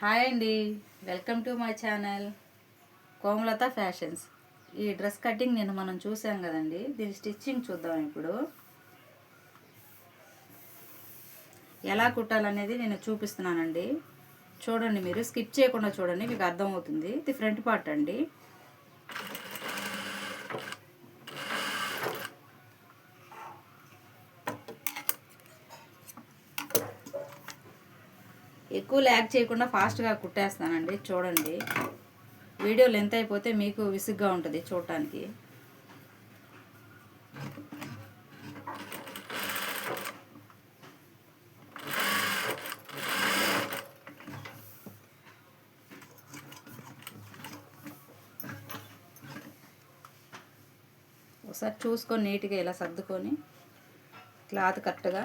Hi అండి. Welcome to my channel. Komalatha fashions. ఈ dress cutting నేను మనం చూసాం కదండి. దీని స్టిచ్చింగ్ చూద్దాం ఇప్పుడు. ఎలా కుట్టాలనేది నేను చూపిస్తున్నానండి. చూడండి మీరు. స్కిప్ చేయకుండా చూడండి మీకు అర్థమవుతుంది. ఇది ఫ్రంట్ పార్ట్ అండి. ఎక్కువ ల్యాగ్ చేయకుండా ఫాస్ట్గా కుట్టేస్తానండి చూడండి. వీడియో లెంత్ అయిపోతే మీకు విసుగ్గా ఉంటుంది చూడటానికి. ఒకసారి చూసుకొని నీట్గా ఇలా సర్దుకొని క్లాత్ కరెక్ట్గా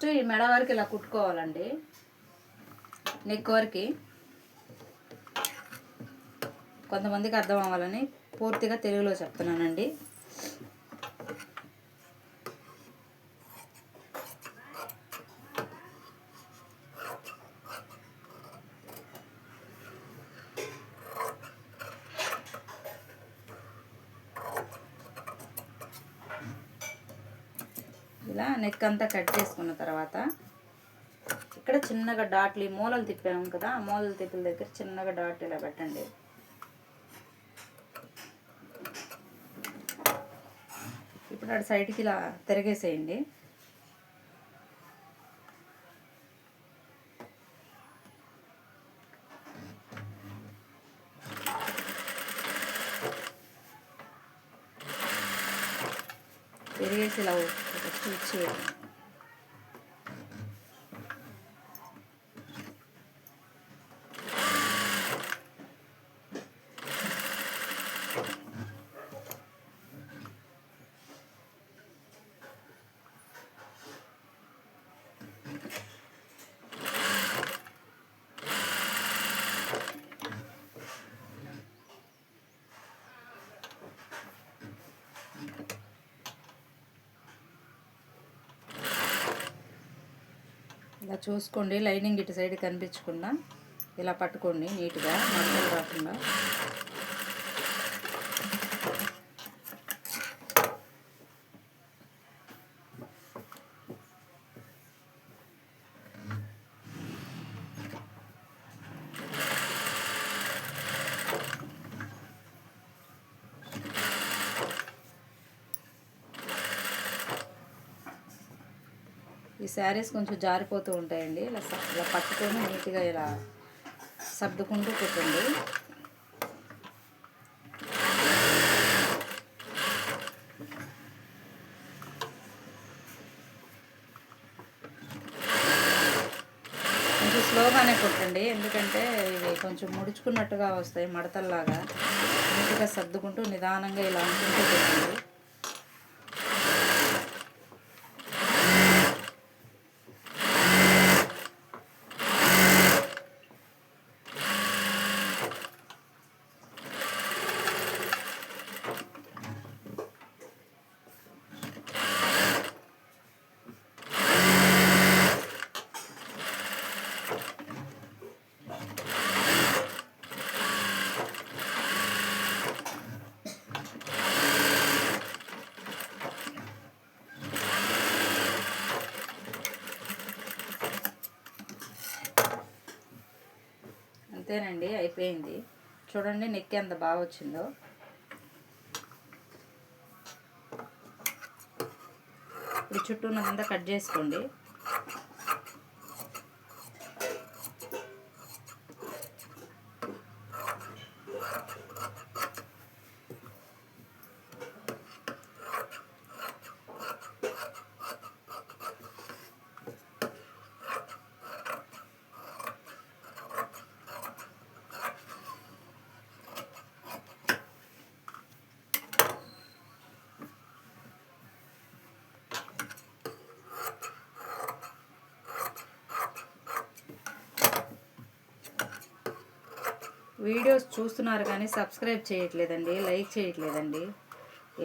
ఫస్ట్ ఈ మెడ వరకు ఇలా కుట్టుకోవాలండి. నెక్ వరకు. కొంతమందికి అర్థం అవ్వాలని పూర్తిగా తెలుగులో చెప్తున్నానండి. ఇలా అంతా కట్ చేసుకున్న తర్వాత ఇక్కడ చిన్నగా డాట్లు ఈ మూలలు తిప్పాము కదా ఆ మూలలు తిప్పుల దగ్గర చిన్నగా డాట్ ఇలా పెట్టండి. ఇప్పుడు అటు సైడ్కి ఇలా తిరగేసేయండి. తిరిగేసి ఇలా ఒక చూసుకోండి. లైనింగ్ ఇటు సైడ్ కనిపించకుండా ఇలా పట్టుకోండి నీట్గా మడతలు రాకుండా. శారీస్ కొంచెం జారిపోతూ ఉంటాయండి. ఇలా ఇలా పట్టుకొని నీట్గా ఇలా సర్దుకుంటూ కుట్టండి. కొంచెం స్లోగానే కుట్టండి. ఎందుకంటే ఇవి కొంచెం ముడుచుకున్నట్టుగా వస్తాయి మడతల్లాగా. నీట్గా సర్దుకుంటూ నిదానంగా ఇలా అనుకుంటూ కుట్టండి. అంతేనండి అయిపోయింది. చూడండి నెక్కి ఎంత బాగా వచ్చిందో. ఇప్పుడు చుట్టూ ఉన్నదంతా కట్ చేసుకోండి. వీడియోస్ చూస్తున్నారు కానీ సబ్స్క్రైబ్ చేయట్లేదండి లైక్ చేయట్లేదండి.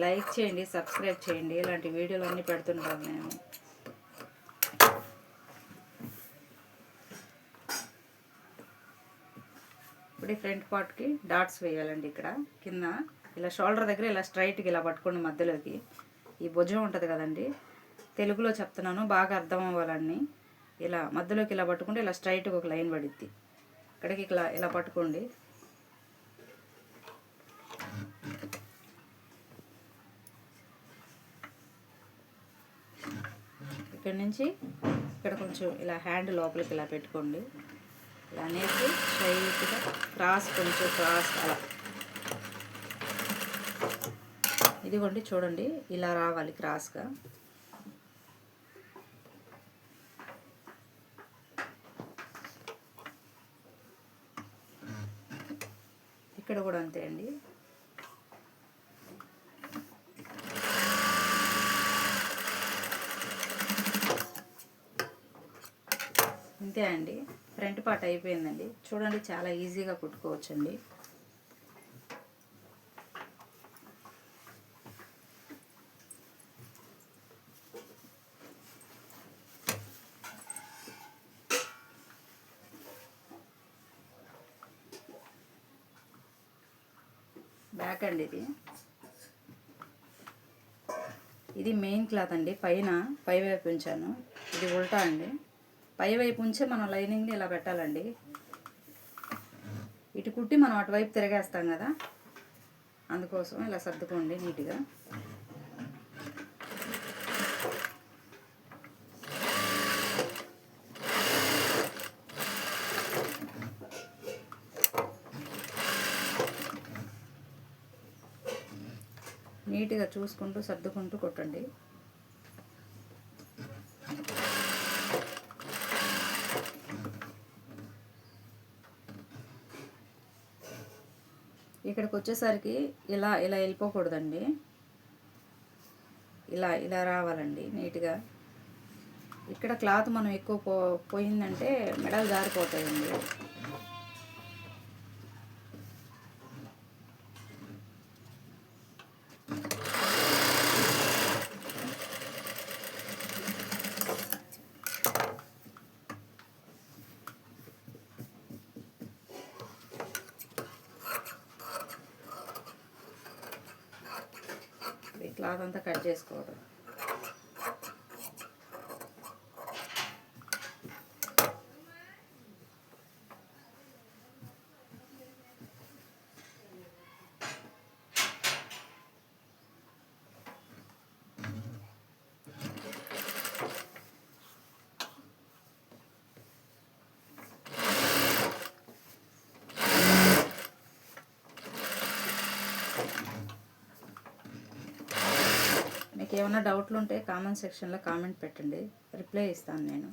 లైక్ చేయండి సబ్స్క్రైబ్ చేయండి. ఇలాంటి వీడియోలు అన్నీ పెడుతుంటాను నేను ఇప్పుడు ఫ్రంట్ పార్ట్కి డాట్స్ వేయాలండి ఇక్కడ. కింద ఇలా షోల్డర్ దగ్గర ఇలా స్ట్రైట్గా ఇలా పట్టుకోండి మధ్యలోకి. ఈ భుజం ఉంటుంది కదండి. తెలుగులో చెప్తున్నాను బాగా అర్థం అవ్వాలని ఇలా మధ్యలోకి ఇలా పట్టుకుంటే ఇలా స్ట్రైట్గా ఒక లైన్ పడుద్ది. ఇక్కడికి ఇలా ఇలా పట్టుకోండి. ఇక్కడ నుంచి ఇక్కడ కొంచెం ఇలా హ్యాండ్ లోపలికి ఇలా పెట్టుకోండి. ఇలా అనేసి స్ట్రైట్గా క్రాస్ కొంచెం క్రాస్ అలా. ఇదిగోండి చూడండి ఇలా రావాలి క్రాస్గా. ఇక్కడ కూడా అంతే అండి. అంతే అండి. ఫ్రంట్ పార్ట్ అయిపోయిందండి. చూడండి చాలా ఈజీగా కుట్టుకోవచ్చండి. బ్యాక్ అండి ఇది. ఇది మెయిన్ క్లాత్ అండి. పైన పై వైపు ఉంచాను. ఇది ఉల్టా అండి. పై వైపు ఉంచే మనం లైనింగ్ని ఇలా పెట్టాలండి. ఇటు కుట్టి మనం అటువైపు తిరగేస్తాం కదా. అందుకోసం ఇలా సర్దుకోండి నీట్గా. నీట్గా చూసుకుంటూ సర్దుకుంటూ కొట్టండి. ఇక్కడికి వచ్చేసరికి ఇలా ఇలా వెళ్ళిపోకూడదండి. ఇలా ఇలా రావాలండి నీట్గా. ఇక్కడ క్లాత్ మనం ఎక్కువ పో పోయిందంటే మెడలు జారిపోతాయండి ఈ క్లాత్ అంతా కట్ చేసుకోవడం మీకు ఏమైనా డౌట్లు ఉంటే కామెంట్ సెక్షన్లో కామెంట్ పెట్టండి. రిప్లై ఇస్తాను నేను.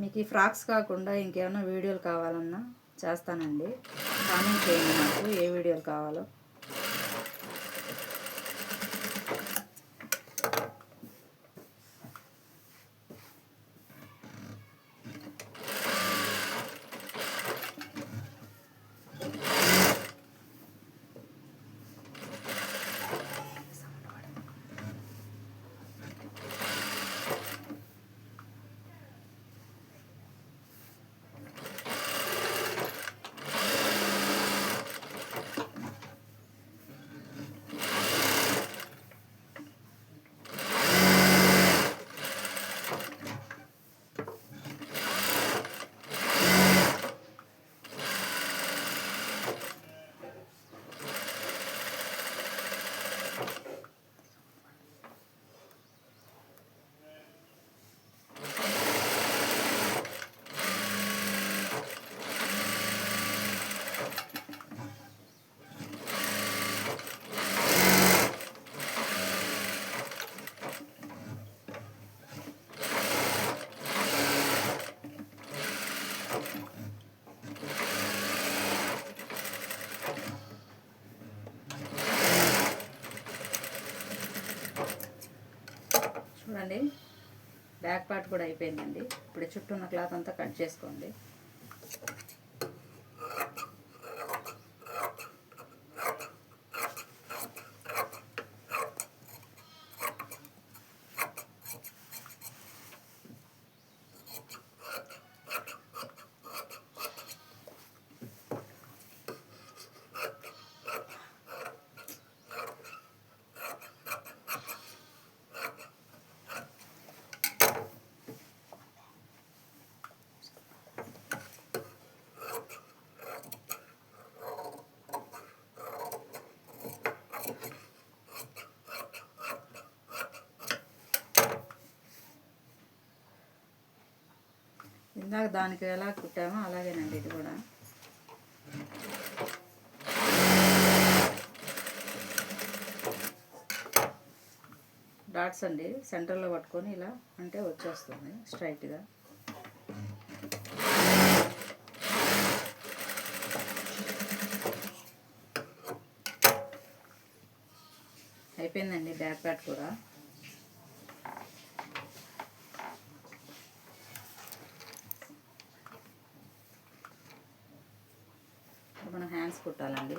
మీకు ఈ ఫ్రాక్స్ కాకుండా ఇంకేమైనా వీడియోలు కావాలన్నా చేస్తానండి. కామెంట్ చేయండి నాకు ఏ వీడియోలు కావాలో. బ్యాక్ పార్ట్ కూడా అయిపోయిందండి. ఇప్పుడు చుట్టూ ఉన్న క్లాత్ అంతా కట్ చేసుకోండి. ఇందాక దానికి ఎలా కుట్టామో అలాగేనండి ఇది కూడా. డాట్స్ అండి సెంటర్లో పట్టుకొని ఇలా అంటే వచ్చేస్తుంది స్ట్రైట్గా. అయిపోయిందండి బ్యాక్ ప్యాట్ కూడా ఇప్పుడు మనం హ్యాండ్స్ కుట్టాలండి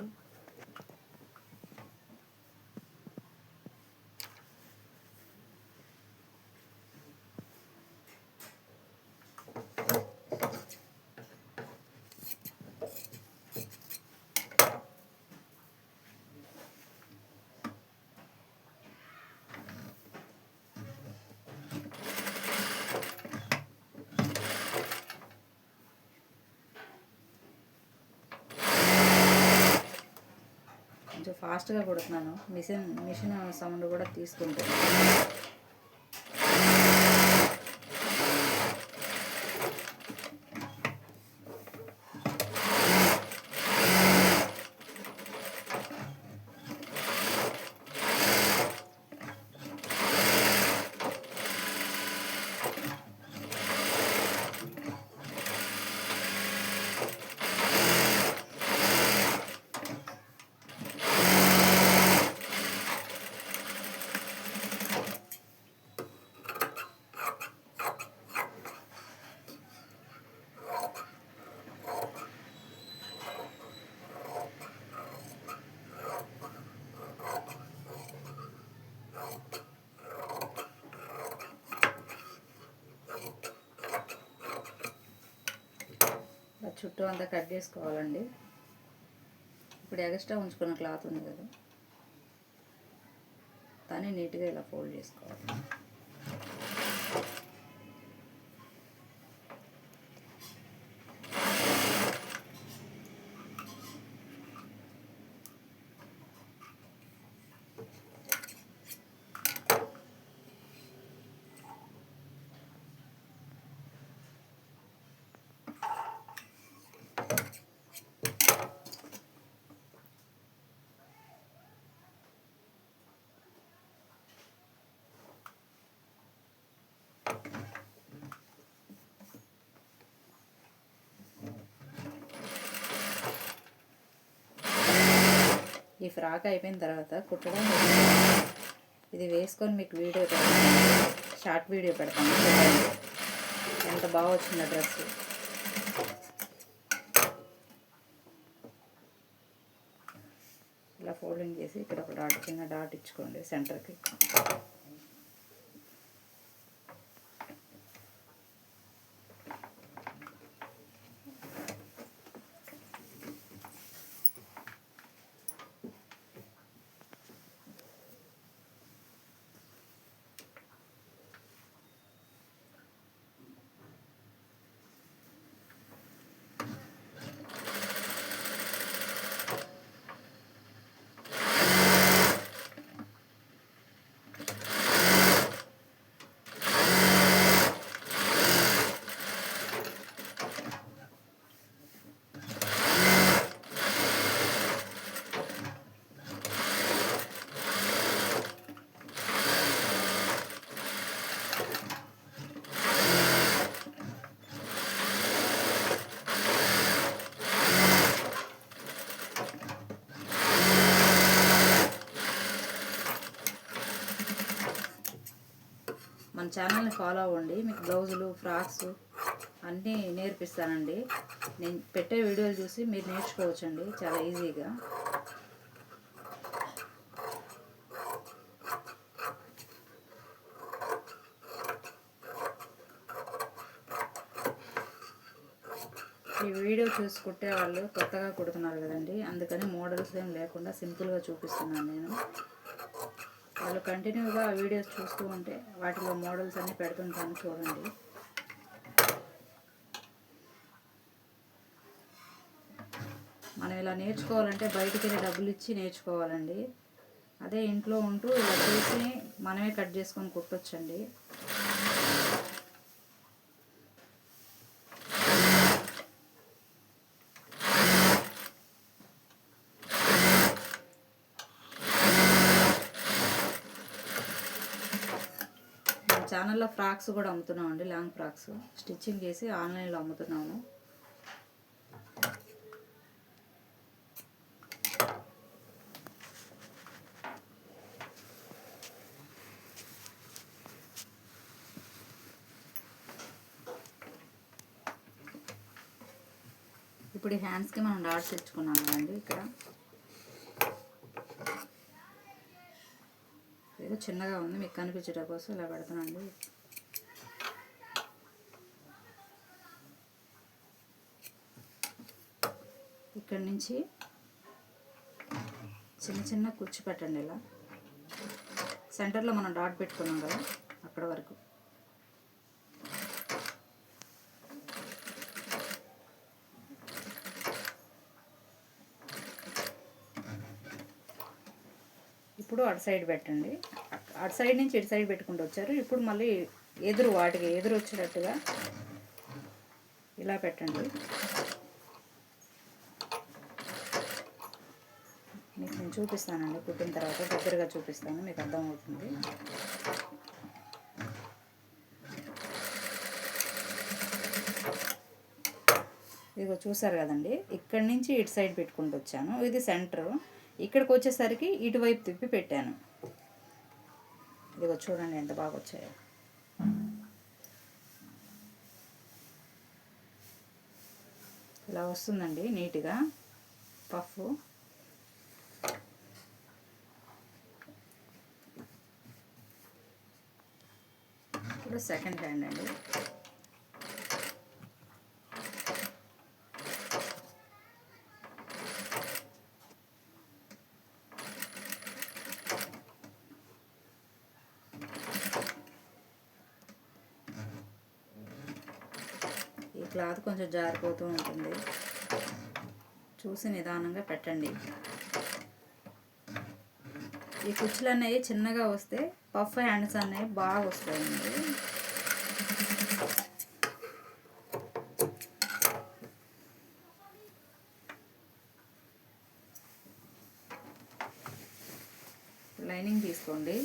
కొంచెం ఫాస్ట్గా కొడుతున్నాను. మిషన్ మిషన్ సౌండ్ కూడా తీసుకుంటాను చుట్టూ అంతా కట్ చేసుకోవాలండి. ఇప్పుడు ఎక్స్ట్రా ఉంచుకున్న క్లాత్ ఉంది కదా. దాన్ని నీట్గా ఇలా ఫోల్డ్ చేసుకోవాలి. ఈ ఫ్రాక్ అయిపోయిన తర్వాత కుట్టడం ఇది వేసుకొని మీకు వీడియో పెడతాను. షార్ట్ వీడియో పెడతాను. ఎంత బాగా వచ్చిందో డ్రెస్? ఇలా ఫోల్డింగ్ చేసి ఇక్కడ ఒక డాట్ చిన్న డాట్ ఇచ్చుకోండి సెంటర్కి. ఛానల్ని ఫాలో అవ్వండి. మీకు బ్లౌజులు ఫ్రాక్స్ అన్నీ నేర్పిస్తానండి. నేను పెట్టే వీడియోలు చూసి మీరు నేర్చుకోవచ్చండి. చాలా ఈజీగా. ఈ వీడియో చూసుకుంటే వాళ్ళు కొత్తగా కుడుతున్నారు కదండి. అందుకని మోడల్స్ ఏం లేకుండా సింపుల్గా చూపిస్తున్నాను నేను. వాళ్ళు కంటిన్యూగా వీడియోస్ చూస్తూ ఉంటే వాటిలో మోడల్స్ అన్నీ పెడుతుంటాను చూడండి. మనం ఇలా నేర్చుకోవాలంటే బయటికి వెళ్ళి డబ్బులు ఇచ్చి నేర్చుకోవాలండి. అదే ఇంట్లో ఉంటూ ఇలా చేసి మనమే కట్ చేసుకొని కుట్టొచ్చండి. ఆన్లైన్లో ఫ్రాక్స్ కూడా అమ్ముతున్నాం అండి లాంగ్ ఫ్రాక్స్. స్టిచ్చింగ్ చేసి ఆన్లైన్లో అమ్ముతున్నాము. ఇప్పుడు ఈ హ్యాండ్స్కి మనం డాట్స్ తెచ్చుకున్నాం కదండి ఇక్కడ. చిన్నగా ఉంది మీకు కనిపించడం కోసం ఇలా పెడతానండి ఇక్కడి నుంచి చిన్న చిన్న కుచ్చు పెట్టండి ఇలా. సెంటర్లో మనం డాట్ పెట్టుకున్నాం కదా అక్కడ వరకు. ఇప్పుడు అటు సైడ్ పెట్టండి. అటు సైడ్ నుంచి ఇటు సైడ్ పెట్టుకుంటూ వచ్చారు. ఇప్పుడు మళ్ళీ ఎదురు వాటికి ఎదురు వచ్చేటట్టుగా ఇలా పెట్టండి. మీకు నేను చూపిస్తానండి. కుట్టిన తర్వాత దగ్గరగా చూపిస్తాను. మీకు అర్థమవుతుంది. ఇదిగో చూసారు కదండి. ఇక్కడి నుంచి ఇటు సైడ్ పెట్టుకుంటూ వచ్చాను. ఇది సెంటర్. ఇక్కడికి వచ్చేసరికి ఇటువైపు తిప్పి పెట్టాను. ఇదిగో చూడండి ఎంత బాగా వచ్చాయో. ఇలా వస్తుందండి నీట్గా. పఫ్ ఇప్పుడు సెకండ్ హ్యాండ్ అండి. క్లాత్ కొంచెం జారిపోతూ ఉంటుంది. చూసి నిదానంగా పెట్టండి. ఈ కుచ్చులు అనేవి చిన్నగా వస్తే పఫ్ హ్యాండ్స్ అనేవి బాగా వస్తాయండి. లైనింగ్ తీసుకోండి.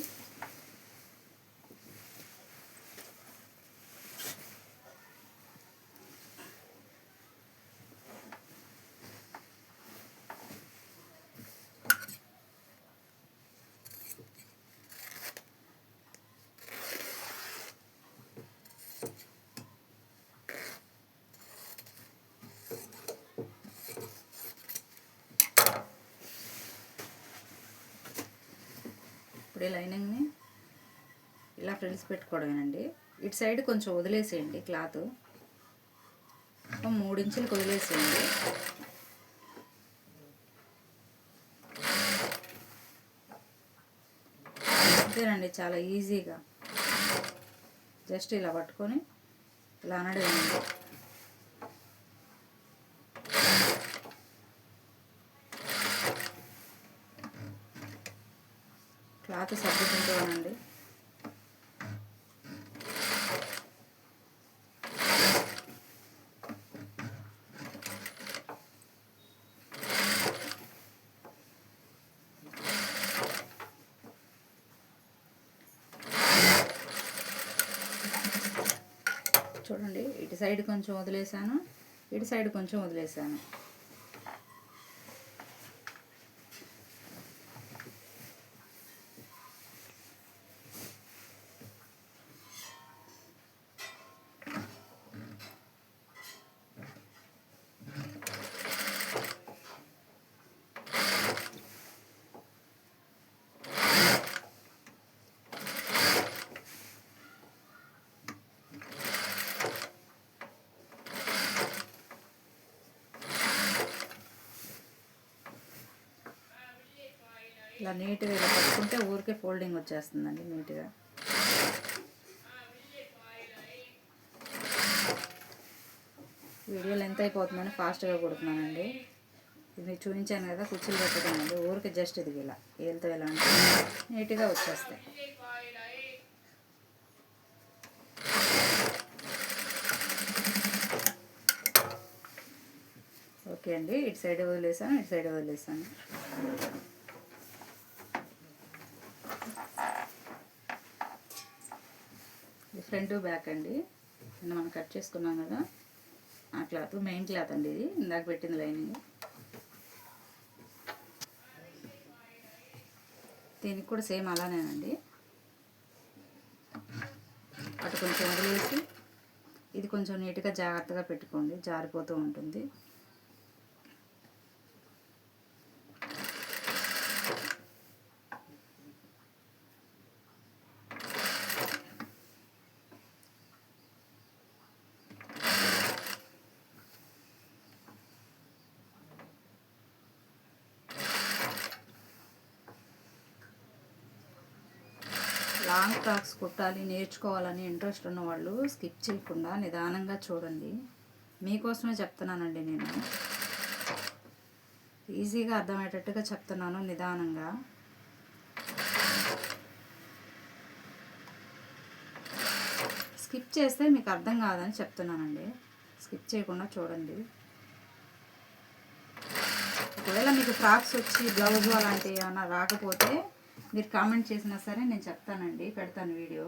ఇప్పుడు లైనింగ్ని ఇలా ఫ్రిల్స్ పెట్టుకోవడమేనండి. ఇటు సైడ్ కొంచెం వదిలేసేయండి క్లాత్. మూడు ఇంచులకు వదిలేసేయండి. అంతేనండి చాలా ఈజీగా. జస్ట్ ఇలా పట్టుకొని ఇలా అనడం పాత సర్దుకుంటానండి. చూడండి ఇటు సైడ్ కొంచెం వదిలేసాను ఇటు సైడ్ కొంచెం వదిలేసాను. ఇలా నీట్గా ఇలా పట్టుకుంటే ఊరికే ఫోల్డింగ్ వచ్చేస్తుందండి నీట్గా. వీడియో లెంత్ అయిపోతుందని ఫాస్ట్గా కుడుతున్నానండి. ఇది మీకు చూపించాను కదా కుర్చీలు పెట్టడం అండి ఊరికి జస్ట్ ఇది ఇలా. ఏళ్ళతో ఇలా అంటే నీట్గా వచ్చేస్తాయి. ఓకే అండి. ఇటు సైడ్ వదిలేసాను ఇటు సైడ్ వదిలేసాను. ఫ్రంట్ బ్యాక్ అండి. నిన్న మనం కట్ చేసుకున్నాం కదా. ఆ క్లాత్ మెయిన్ క్లాత్ అండి ఇది. ఇందాక పెట్టింది లైనింగ్. దీనికి కూడా సేమ్ అలానేనండి. అటు కొంచెం వదిలేసి ఇది కొంచెం నీట్గా జాగ్రత్తగా పెట్టుకోండి. జారిపోతూ ఉంటుంది. లాంగ్ ఫ్రాక్స్ కుట్టాలి నేర్చుకోవాలని ఇంట్రెస్ట్ ఉన్నవాళ్ళు స్కిప్ చేయకుండా నిదానంగా చూడండి. మీకోసమే చెప్తున్నానండి నేను. ఈజీగా అర్థమయ్యేటట్టుగా చెప్తున్నాను నిదానంగా. స్కిప్ చేస్తే మీకు అర్థం కాదని చెప్తున్నానండి. స్కిప్ చేయకుండా చూడండి. ఒకవేళ మీకు ఫ్రాక్స్ వచ్చి బ్లౌజ్ అలాంటివి ఏమైనా రాకపోతే మీరు కామెంట్ చేసినా సరే నేను చెప్తానండి పెడతాను వీడియో.